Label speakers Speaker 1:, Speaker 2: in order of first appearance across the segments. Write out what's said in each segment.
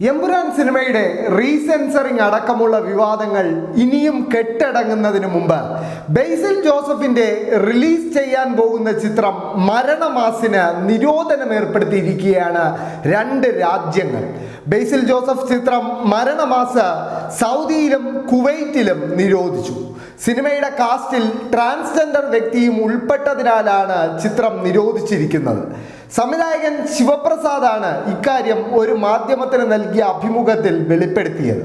Speaker 1: എമ്പുരാൻ സിനിമയുടെ റീസെൻസറിങ് അടക്കമുള്ള വിവാദങ്ങൾ ഇനിയും കെട്ടടങ്ങുന്നതിന് മുമ്പ് ബെയ്സിൽ ജോസഫിന്റെ റിലീസ് ചെയ്യാൻ പോകുന്ന ചിത്രം മരണമാസിന് നിരോധനം ഏർപ്പെടുത്തിയിരിക്കുകയാണ് രണ്ട് രാജ്യങ്ങൾ. ബെയ്സിൽ ജോസഫ് ചിത്രം മരണമാസ് സൗദിയിലും കുവൈറ്റിലും നിരോധിച്ചു. സിനിമയുടെ കാസ്റ്റിൽ ട്രാൻസ്ജെൻഡർ വ്യക്തിയും ഉൾപ്പെട്ടതിനാലാണ് ചിത്രം നിരോധിച്ചിരിക്കുന്നത്. സംവിധായകൻ ശിവപ്രസാദാണ് ഇക്കാര്യം ഒരു മാധ്യമത്തിന് നൽകിയ അഭിമുഖത്തിൽ വെളിപ്പെടുത്തിയത്.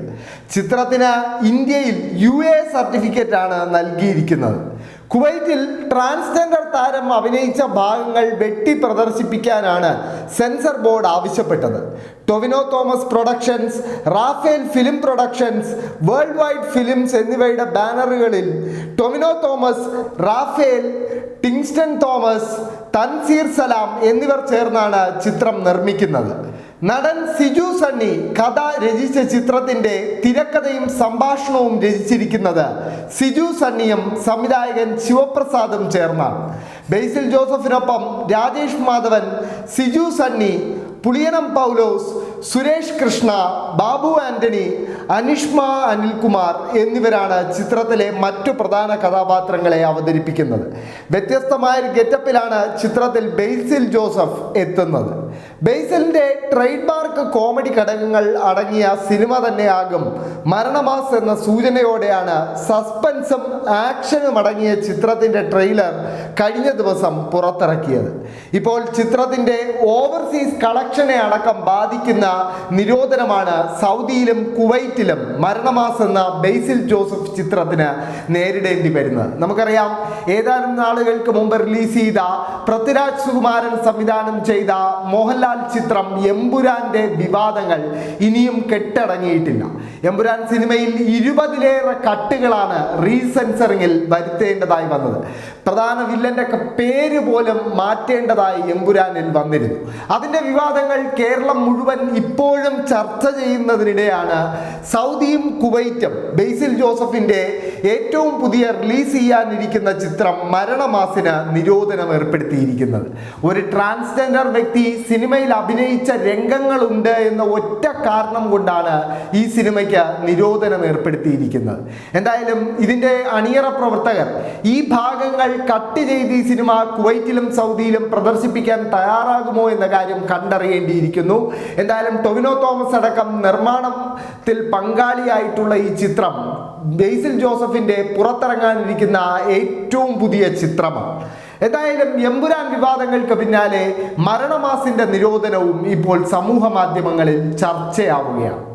Speaker 1: ചിത്രത്തിന് ഇന്ത്യയിൽ യു എ സർട്ടിഫിക്കറ്റ് ആണ് നൽകിയിരിക്കുന്നത്. കുവൈറ്റിൽ ട്രാൻസ്ജെൻഡർ താരം അഭിനയിച്ച ഭാഗങ്ങൾ വെട്ടി പ്രദർശിപ്പിക്കാനാണ് സെൻസർ ബോർഡ് ആവശ്യപ്പെട്ടത്. Tovino Thomas productions Rafael film productions world wide films എന്നിവയുടെ ബാനറുകളിൽ Tovino Thomas Rafale Tingston Thomas Thanseer Salam എന്നിവർ ചേർന്നാണ് ചിത്രം നിർമ്മിക്കുന്നത്. നടൻ സിജു സണ്ണി കഥ രചിച്ച ചിത്രത്തിന്റെ തിരക്കഥയും സംഭാഷണവും രചിച്ചിരിക്കുന്നത് സിജു സണ്ണിയും സംവിധായകൻ ശിവപ്രസാദും ചേർന്ന. ബേസിൽ ജോസഫിനൊപ്പം രാജേഷ് മാധവൻ സിജു സണ്ണി പുളിയനം പൗലോസ് സുരേഷ് കൃഷ്ണ ബാബു ആന്റണി അനിഷ്മ അനിൽകുമാർ എന്നിവരാണ് ചിത്രത്തിലെ മറ്റു പ്രധാന കഥാപാത്രങ്ങളെ അവതരിപ്പിക്കുന്നത്. വ്യത്യസ്തമായ ഒരു ഗെറ്റപ്പിലാണ് ചിത്രത്തിൽ ബെയ്സിൽ ജോസഫ് എത്തുന്നത്. ബെയ്സലിന്റെ ട്രേഡ് മാർക്ക് കോമഡി ഘടകങ്ങൾ അടങ്ങിയ സിനിമ തന്നെയാകും മരണമാസ് എന്ന സൂചനയോടെയാണ് സസ്പെൻസും ആക്ഷനും അടങ്ങിയ ചിത്രത്തിന്റെ ട്രെയിലർ കഴിഞ്ഞ ദിവസം പുറത്തിറക്കിയത്. ഇപ്പോൾ ചിത്രത്തിന്റെ ഓവർസീസ് കളക്ഷനെ അടക്കം ബാധിക്കുന്ന നിരോധനമാണ് സൗദിയിലും കുവൈറ്റിലും മരണമാസ് എന്ന ബേസിൽ ജോസഫ് ചിത്രത്തിന് നേരിടേണ്ടി വരുന്നത്. നമുക്കറിയാം ഏതാനും നാളുകൾക്ക് മുമ്പ് റിലീസ് ചെയ്ത പൃഥ്വിരാജ് സുകുമാരൻ സംവിധാനം ചെയ്ത മോഹൻലാൽ ചിത്രം എമ്പുരാന്റെ വിവാദങ്ങൾ ഇനിയും കെട്ടടങ്ങിയിട്ടില്ല. എമ്പുരാൻ സിനിമയിൽ ഇരുപതിലേറെ കട്ടുകളാണ് റീസെൻസറിങ്ങിൽ വരുത്തേണ്ടതായി വന്നത്. പ്രധാന വില്ലന്റെ ഒക്കെ പേര് പോലും മാറ്റേണ്ടതായി എമ്പുരാനിൽ വന്നിരുന്നു. അതിന്റെ വിവാദങ്ങൾ കേരളം മുഴുവൻ ഇപ്പോഴും ചർച്ച ചെയ്യുന്നതിനിടെയാണ് സൗദിയും കുവൈറ്റും ബെയ്സിൽ ജോസഫിന്റെ ഏറ്റവും പുതിയ റിലീസ് ചെയ്യാനിരിക്കുന്ന ചിത്രം മരണമാസിന് നിരോധനം ഏർപ്പെടുത്തിയിരിക്കുന്നത്. ഒരു ട്രാൻസ്ജെൻഡർ വ്യക്തി സിനിമയിൽ അഭിനയിച്ച രംഗങ്ങളുണ്ട് എന്ന ഒറ്റ കാരണം കൊണ്ടാണ് ഈ സിനിമയ്ക്ക് നിരോധനം ഏർപ്പെടുത്തിയിരിക്കുന്നത്. എന്തായാലും ഇതിന്റെ അണിയറ പ്രവർത്തകർ ഈ ഭാഗങ്ങൾ കട്ട് ചെയ്ത് ഈ സിനിമ കുവൈറ്റിലും സൗദിയിലും പ്രദർശിപ്പിക്കാൻ തയ്യാറാകുമോ എന്ന കാര്യം കണ്ടറിയേണ്ടിയിരിക്കുന്നു. എന്തായാലും ടൊവിനോ തോമസ് അടക്കം നിർമ്മാണത്തിൽ പങ്കാളിയായിട്ടുള്ള ഈ ചിത്രം ബേസിൽ ജോസഫിന്റെ പുറത്തിറങ്ങാനിരിക്കുന്ന ഏറ്റവും പുതിയ ചിത്രമാണ് എന്തായാലും എമ്പുരാൻ വിവാദങ്ങൾക്ക് പിന്നാലെ മരണമാസിന്റെ നിരോധനവും ഇപ്പോൾ സമൂഹ മാധ്യമങ്ങളിൽ ചർച്ചയാവുകയാണ്.